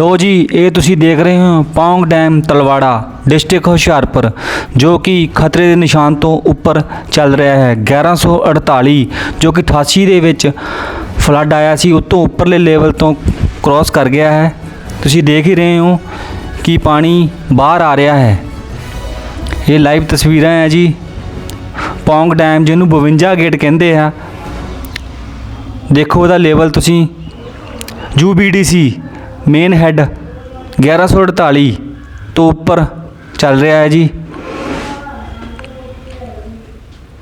ਲੋ ਜੀ, ਇਹ ਤੁਸੀਂ ਦੇਖ ਰਹੇ ਹੋ ਪੌਂਗ ਡੈਮ ਤਲਵਾੜਾ, ਡਿਸਟ੍ਰਿਕਟ ਹੁਸ਼ਿਆਰਪੁਰ, ਜੋ ਕਿ ਖਤਰੇ ਦੇ ਨਿਸ਼ਾਨ ਤੋਂ ਉੱਪਰ ਚੱਲ ਰਿਹਾ ਹੈ। 1148 ਜੋ ਕਿ 88 ਦੇ ਵਿੱਚ ਫਲੱਡ ਆਇਆ ਸੀ ਉਤੋਂ ਉੱਪਰਲੇ ਲੈਵਲ ਤੋਂ ਕ੍ਰਾਸ ਕਰ ਗਿਆ ਹੈ। ਤੁਸੀਂ ਦੇਖ ਹੀ ਰਹੇ ਹੋ ਕਿ ਪਾਣੀ ਬਾਹਰ ਆ ਰਿਹਾ ਹੈ। ਇਹ ਲਾਈਵ ਤਸਵੀਰਾਂ ਹੈ ਜੀ। ਪੌਂਗ ਡੈਮ ਜਿਹਨੂੰ 52 ਗੇਟ ਕਹਿੰਦੇ ਆ। ਦੇਖੋ ਉਹਦਾ ਲੈਵਲ ਤੁਸੀਂ। ਯੂਬੀਡੀਸੀ ਮੇਨ ਹੈੱਡ 1148 ਤੋਂ ਉੱਪਰ ਚੱਲ ਰਿਹਾ ਹੈ ਜੀ।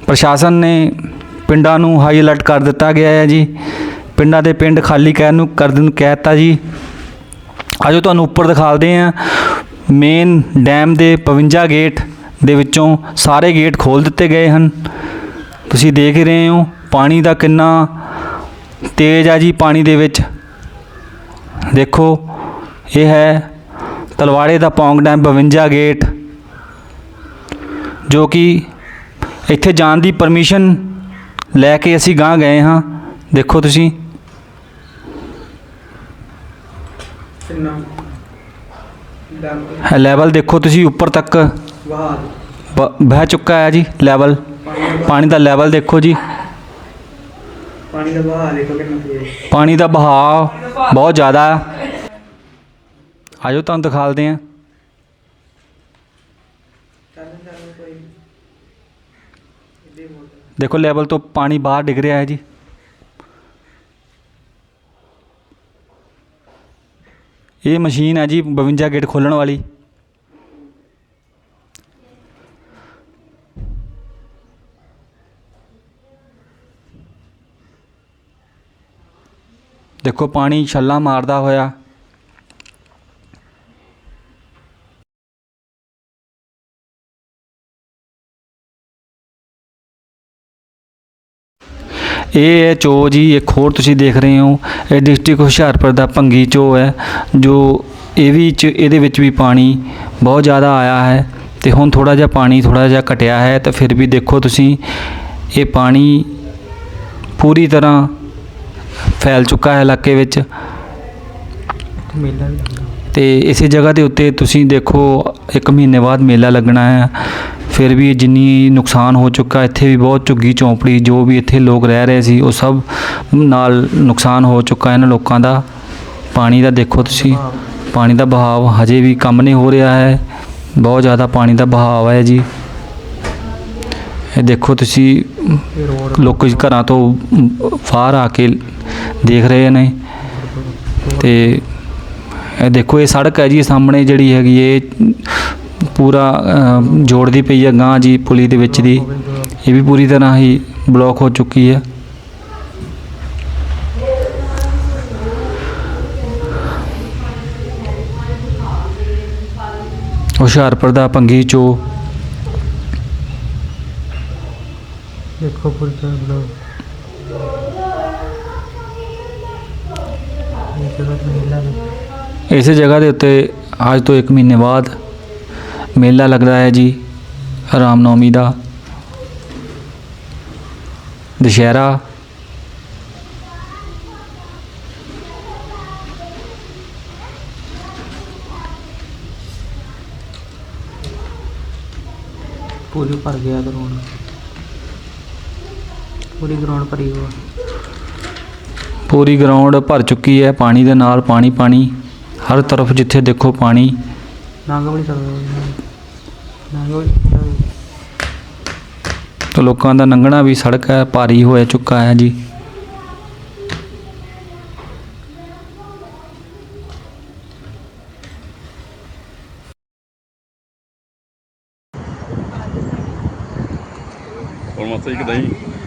ਪ੍ਰਸ਼ਾਸਨ ਨੇ ਪਿੰਡਾਂ ਨੂੰ ਹਾਈ ਅਲਰਟ ਕਰ ਦਿੱਤਾ ਗਿਆ ਹੈ ਜੀ। ਪਿੰਡਾਂ ਦੇ ਪਿੰਡ ਖਾਲੀ ਕਰਨ ਨੂੰ ਕਰ ਦੇਣ ਨੂੰ ਕਹਿ ਦਿੱਤਾ ਜੀ। ਆਜੋ ਤੁਹਾਨੂੰ ਉੱਪਰ ਦਿਖਾਲਦੇ ਹਾਂ। ਮੇਨ ਡੈਮ ਦੇ 52 ਗੇਟ ਦੇ ਵਿੱਚੋਂ ਸਾਰੇ ਗੇਟ ਖੋਲ ਦਿੱਤੇ ਗਏ ਹਨ। ਤੁਸੀਂ ਦੇਖ ਰਹੇ ਹੋ, ਪਾਣੀ ਦਾ ਕਿੰਨਾ ਤੇਜ਼ ਆ ਜੀ ਪਾਣੀ ਦੇ ਵਿੱਚ। ਦੇਖੋ ਇਹ ਹੈ ਤਲਵਾੜੇ ਦਾ ਪੌਂਗ ਡੈਮ 52 ਗੇਟ ਜੋ ਕਿ ਇੱਥੇ ਜਾਣ ਦੀ ਪਰਮਿਸ਼ਨ ਲੈ ਕੇ ਅਸੀਂ ਗਾਂ ਗਏ ਹਾਂ। ਦੇਖੋ ਤੁਸੀਂ। ਲੈਵਲ ਦੇਖੋ ਤੁਸੀਂ ਉੱਪਰ ਤੱਕ। ਵਹਾਅ ਬ- ਬਹਿ ਚੁੱਕਾ ਹੈ ਜੀ ਲੈਵਲ। ਪਾਣੀ ਦਾ ਲੈਵਲ ਦੇਖੋ ਜੀ। ਪਾਣੀ ਦਾ ਵਹਾਅ ਦੇਖੋ ਕਿੰਨਾ ਤੇਜ਼ ਪਾਣੀ ਦਾ ਬਹਾਅ ਬਹੁਤ ਜ਼ਿਆਦਾ ਹੈ। ਆਜੋ ਤੁਹਾਨੂੰ ਦਿਖਾਲਦੇ ਹਾਂ। ਚੱਲ ਚੱਲ ਕੋਈ ਇੱਦੇ ਬੋਲ ਦੇਖੋ ਲੈਵਲ ਤੋਂ ਪਾਣੀ ਬਾਹਰ ਡਿੱਗ ਰਿਹਾ ਹੈ ਜੀ। ਇਹ ਮਸ਼ੀਨ ਹੈ ਜੀ 52 ਗੇਟ ਖੋਲਣ ਵਾਲੀ। ਦੇਖੋ ਪਾਣੀ ਛੱਲਾ ਮਾਰਦਾ ਹੋਇਆ। ਇਹ ਹੈ ਚੋ ਜੀ, ਇੱਕ ਹੋਰ ਤੁਸੀਂ ਦੇਖ ਰਹੇ ਹੋ। ਇਹ ਡਿਸਟ੍ਰਿਕਟ ਹੁਸ਼ਿਆਰਪੁਰ ਦਾ ਭੰਗੀ ਚੋ ਹੈ, ਜੋ ਇਹ ਵੀ ਚ, ਇਹਦੇ ਵਿੱਚ ਵੀ ਪਾਣੀ ਬਹੁਤ ਜ਼ਿਆਦਾ ਆਇਆ ਹੈ ਤੇ ਹੁਣ ਥੋੜਾ ਜਿਹਾ ਪਾਣੀ ਥੋੜਾ ਜਿਹਾ ਘਟਿਆ ਹੈ, ਤਾਂ ਫਿਰ ਵੀ ਦੇਖੋ ਤੁਸੀਂ, ਇਹ ਪਾਣੀ ਪੂਰੀ ਤਰ੍ਹਾਂ ਫੈਲ ਚੁੱਕਾ ਹੈ ਇਲਾਕੇ ਵਿੱਚ। ਮੇਲਾ ਤੇ ਇਸੇ ਜਗ੍ਹਾ ਦੇ ਉੱਤੇ ਤੁਸੀਂ ਦੇਖੋ, ਇੱਕ ਮਹੀਨੇ ਬਾਅਦ ਮੇਲਾ ਲੱਗਣਾ ਹੈ। ਫਿਰ ਵੀ ਜਿੰਨੀ ਨੁਕਸਾਨ ਹੋ ਚੁੱਕਾ, ਇੱਥੇ ਵੀ ਬਹੁਤ ਝੁੱਗੀ ਚੌਂਪੜੀ ਜੋ ਵੀ ਇੱਥੇ ਲੋਕ ਰਹਿ ਰਹੇ ਸੀ, ਉਹ ਸਭ ਨਾਲ ਨੁਕਸਾਨ ਹੋ ਚੁੱਕਾ, ਇਹਨਾਂ ਲੋਕਾਂ ਦਾ। ਪਾਣੀ ਦਾ ਦੇਖੋ ਤੁਸੀਂ, ਪਾਣੀ ਦਾ ਬਹਾਵ ਹਜੇ ਵੀ ਕੰਮ ਨਹੀਂ ਹੋ ਰਿਹਾ ਹੈ। ਬਹੁਤ ਜ਼ਿਆਦਾ ਪਾਣੀ ਦਾ ਬਹਾਵ ਹੈ ਜੀ। ਇਹ ਦੇਖੋ ਤੁਸੀਂ, ਲੋਕ ਘਰਾਂ ਤੋਂ ਬਾਹਰ ਆ ਕੇ ਦੇਖ ਰਹੇ ਨੇ। ਤੇ ਇਹ ਦੇਖੋ, ਇਹ ਸੜਕ ਹੈ ਜੀ ਸਾਹਮਣੇ ਜਿਹੜੀ ਹੈਗੀ ਇਹ ਪੂਰਾ ਜੋੜਦੀ ਪਈ ਹੈ ਗਾਂ ਜੀ ਪੁਲੀ ਦੇ ਵਿੱਚ ਦੀ। ਇਹ ਵੀ ਪੂਰੀ ਤਰ੍ਹਾਂ ਹੀ ਬਲੌਕ ਹੋ ਚੁੱਕੀ ਹੈ ਹੁਸ਼ਿਆਰਪੁਰ ਦਾ ਪੰਗੀ ਚੋ। ਦੇਖੋ, ਪੂਰੀ ਤਰ੍ਹਾਂ ਬਲੋ ਇਸੇ ਜਗ੍ਹਾ ਦੇ ਉੱਤੇ ਅੱਜ ਤੋਂ 1 ਮਹੀਨੇ ਬਾਅਦ ਮੇਲਾ ਲੱਗਦਾ ਹੈ ਜੀ, ਰਾਮਨੌਮੀ ਦਾ। ਦੁਸ਼ਹਿਰਾ। ਪੂਰੀ ਭਰ ਗਿਆ ਗਰਾਊਂਡ ਪੂਰੀ ਗਰਾਊਂਡ ਭਰੀ ਹੋਆ ਪੂਰੀ ਗਰਾਊਂਡ ਭਰ ਚੁੱਕੀ ਹੈ ਪਾਣੀ ਦੇ ਨਾਲ ਪਾਣੀ ਪਾਣੀ। ਹਰ ਤਰਫ ਜਿੱਥੇ ਦੇਖੋ ਪਾਣੀ। ਨਾਂਗਾ ਤਾਂ ਲੋਕਾਂ ਦਾ ਲੰਘਣਾ ਵੀ ਸੜਕ ਹੈ ਭਾਰੀ ਹੋਇਆ ਚੁੱਕਾ ਹੈ ਜੀ। ਹੋਰ ਮਸਾ ਇੱਕ ਦਹੀਂ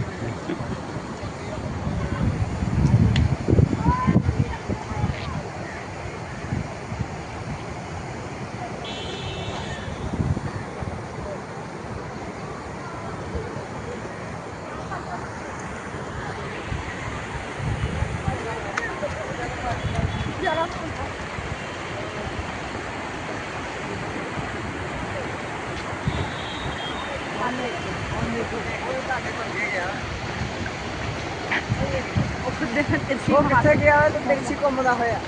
ਉਹ ਕਿੱਥੇ ਗਿਆ? ਤੇ ਟੈਕਸੀ ਘੁੰਮਦਾ ਹੋਇਆ।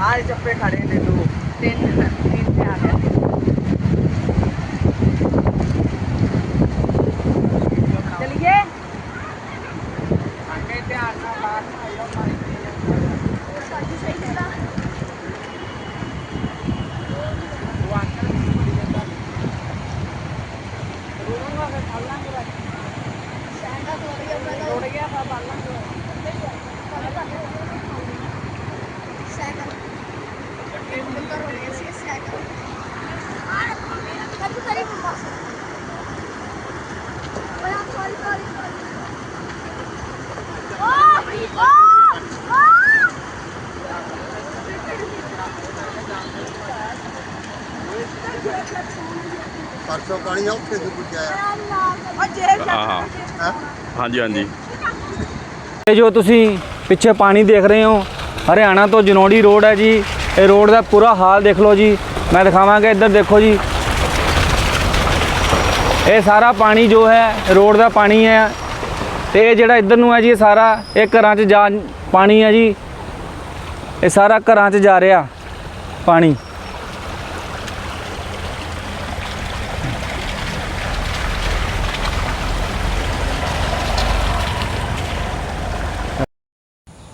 ਆਹ ਚੱਪੇ ਖੜੇ ਨੇ ਦੋ। ਤਿੰਨ ਤਿੰਨ ਤੇ ਆ ਗਿਆ ਚਲਿਏ ਅੱਗੇ ਧਿਆਨ ਨਾਲ ਬਾਹਰ ਨਾ ਆਇਓ ਮਾਰੀ ਸਾਡੀ ਸਹੀ ਜਗ੍ਹਾ ਉਹ ਅੰਕਲ ਵੀ ਬੜੀ ਜਾਂਦਾ ਰੋਣਾ ਫਿਰ ਫੜ ਲਾਂਗੇ ਸੈਂਡਾ ਤੋੜ ਗਿਆ ਮੈਂ ਤੋੜ ਗਿਆ ਤਾਂ ਫੜ ਲਾਂਗੇ ਸਾਈਕਲ ਬੰਦਰ ਹੋ ਗਿਆ ਸੀ ਸਾਈਕਲ ਕੱਟ ਕਰੀ ਬਸ ਓਏ ਆ ਸੌਰੀ ਸੌਰੀ ਓ ਓ ਪਰਸੋਂ ਕਾਣੀ ਆ ਉੱਥੇ ਸੀ ਪੁੱਜਿਆ ਓ ਜੇਬ ਹਾਂ ਹੈ। ਹਾਂਜੀ ਹਾਂਜੀ। ਇਹ ਜੋ ਤੁਸੀਂ ਪਿੱਛੇ ਪਾਣੀ ਦੇਖ ਰਹੇ ਹੋ ਹਰਿਆਣਾ ਤੋਂ ਜਨੌੜੀ ਰੋਡ ਹੈ ਜੀ। ਇਹ ਰੋਡ ਦਾ ਪੂਰਾ ਹਾਲ ਦੇਖ ਲਓ ਜੀ। ਮੈਂ ਦਿਖਾਵਾਂਗਾ ਇੱਧਰ ਦੇਖੋ ਜੀ। ਇਹ ਸਾਰਾ ਪਾਣੀ ਜੋ ਹੈ ਰੋਡ ਦਾ ਪਾਣੀ ਹੈ। ਤੇ ਇਹ ਜਿਹੜਾ ਇੱਧਰ ਨੂੰ ਹੈ ਜੀ ਇਹ ਸਾਰਾ ਇਹ ਘਰਾਂ 'ਚ ਜਾ ਪਾਣੀ ਹੈ ਜੀ। ਇਹ ਸਾਰਾ ਘਰਾਂ 'ਚ ਜਾ ਰਿਹਾ। ਪਾਣੀ।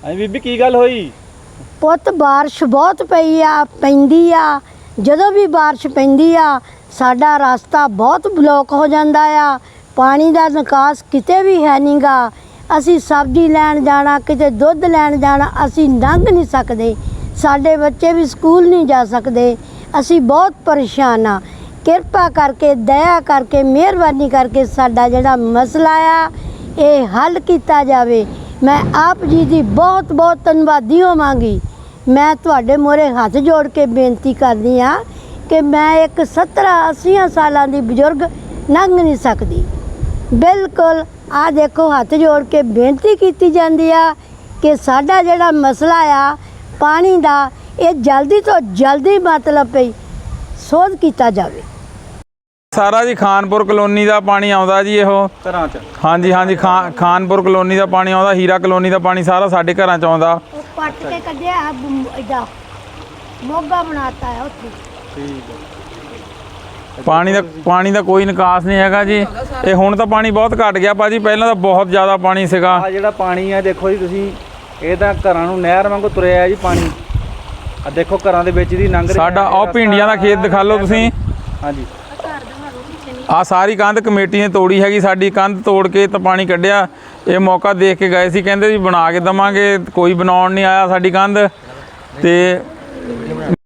ਹਾਂਜੀ ਬੀਬੀ, ਕੀ ਗੱਲ ਹੋਈ? ਪੁੱਤ, ਬਾਰਿਸ਼ ਬਹੁਤ ਪਈ ਆ, ਪੈਂਦੀ ਆ। ਜਦੋਂ ਵੀ ਬਾਰਿਸ਼ ਪੈਂਦੀ ਆ, ਸਾਡਾ ਰਸਤਾ ਬਹੁਤ ਬਲੌਕ ਹੋ ਜਾਂਦਾ ਆ। ਪਾਣੀ ਦਾ ਨਿਕਾਸ ਕਿਤੇ ਵੀ ਹੈ ਨਹੀਂਗਾ ਅਸੀਂ ਸਬਜ਼ੀ ਲੈਣ ਜਾਣਾ, ਕਿਤੇ ਦੁੱਧ ਲੈਣ ਜਾਣਾ, ਅਸੀਂ ਲੰਘ ਨਹੀਂ ਸਕਦੇ। ਸਾਡੇ ਬੱਚੇ ਵੀ ਸਕੂਲ ਨਹੀਂ ਜਾ ਸਕਦੇ। ਅਸੀਂ ਬਹੁਤ ਪਰੇਸ਼ਾਨ ਆ। ਕਿਰਪਾ ਕਰਕੇ, ਦਇਆ ਕਰਕੇ, ਮਿਹਰਬਾਨੀ ਕਰਕੇ ਸਾਡਾ ਜਿਹੜਾ ਮਸਲਾ ਆ, ਇਹ ਹੱਲ ਕੀਤਾ ਜਾਵੇ। ਮੈਂ ਆਪ ਜੀ ਦੀ ਬਹੁਤ ਬਹੁਤ ਧੰਨਵਾਦੀ ਹੋਵਾਂਗੀ। ਮੈਂ ਤੁਹਾਡੇ ਮੂਹਰੇ ਹੱਥ ਜੋੜ ਕੇ ਬੇਨਤੀ ਕਰਦੀ ਆ ਕਿ ਮੈਂ ਇੱਕ 70 80 ਸਾਲਾਂ ਦੀ ਬਜ਼ੁਰਗ ਲੰਘ ਨਹੀਂ ਸਕਦੀ। ਬਿਲਕੁਲ ਆ ਦੇਖੋ, ਹੱਥ ਜੋੜ ਕੇ ਬੇਨਤੀ ਕੀਤੀ ਜਾਂਦੀ ਆ ਕਿ ਸਾਡਾ ਜਿਹੜਾ ਮਸਲਾ ਆ ਪਾਣੀ ਦਾ ਇਹ ਜਲਦੀ ਤੋਂ ਜਲਦੀ ਮਤਲਬ ਪਈ ਸੋਧ ਕੀਤਾ ਜਾਵੇ। ਸਾਰਾ ਜੀ ਖਾਨਪੁਰ ਕਲੋਨੀ ਦਾ ਪਾਣੀ ਆਉਂਦਾ ਜੀ ਇਹੋ। ਘਰਾਂ 'ਚ? ਹਾਂਜੀ ਹਾਂਜੀ ਖਾਨ ਖਾਨਪੁਰ ਕਲੋਨੀ ਦਾ ਪਾਣੀ ਆਉਂਦਾ ਹੀਰਾ ਕਲੋਨੀ ਦਾ ਪਾਣੀ ਸਾਰਾ ਸਾਡੇ ਘਰਾਂ ਚ ਆਉਂਦਾ। ਉਹ ਪੱਟ ਕੇ ਕੱਢਿਆ ਆ ਇਹਦਾ ਮੋਗਾ ਬਣਾਤਾ ਹੈ ਉੱਥੇ। ਪਾਣੀ ਦਾ ਪਾਣੀ ਦਾ ਕੋਈ ਨਿਕਾਸ ਨਹੀਂ ਹੈਗਾ ਜੀ। ਇਹ ਹੁਣ ਤਾਂ ਪਾਣੀ ਬਹੁਤ ਘਟ ਗਿਆ ਭਾਜੀ ਪਹਿਲਾਂ ਤਾਂ ਬਹੁਤ ਜ਼ਿਆਦਾ ਪਾਣੀ ਸੀਗਾ। ਆ ਜਿਹੜਾ ਪਾਣੀ ਹੈ ਦੇਖੋ ਜੀ ਤੁਸੀਂ ਇਹ ਤਾਂ ਘਰਾਂ ਨੂੰ ਨਹਿਰ ਵਾਂਗੂ ਤੁਰਿਆ ਜੀ ਪਾਣੀ। ਆ ਦੇਖੋ ਘਰਾਂ ਦੇ ਵਿੱਚ ਦੀ ਲੰਘ ਰਿਹਾ ਸਾਡਾ ਹੈ, ਉਹ ਰਸਤਾ ਭਿੰਡੀਆਂ ਦਾ ਖੇਤ ਦਿਖਾ ਲਓ ਤੁਸੀਂ। ਹਾਂਜੀ। ਆ ਸਾਰੀ ਕੰਧ ਕਮੇਟੀ ਨੇ ਤੋੜੀ ਹੈਗੀ ਸਾਡੀ ਕੰਧ ਤੋੜ ਕੇ ਤਾਂ ਪਾਣੀ ਕੱਢਿਆ। ਇਹ ਮੌਕਾ ਦੇਖ ਕੇ ਗਏ ਸੀ ਕਹਿੰਦੇ ਜੀ ਬਣਾ ਕੇ ਦਵਾਂਗੇ ਕੋਈ ਬਣਾਉਣ ਨਹੀਂ ਆਇਆ ਸਾਡੀ ਕੰਧ। ਤੇ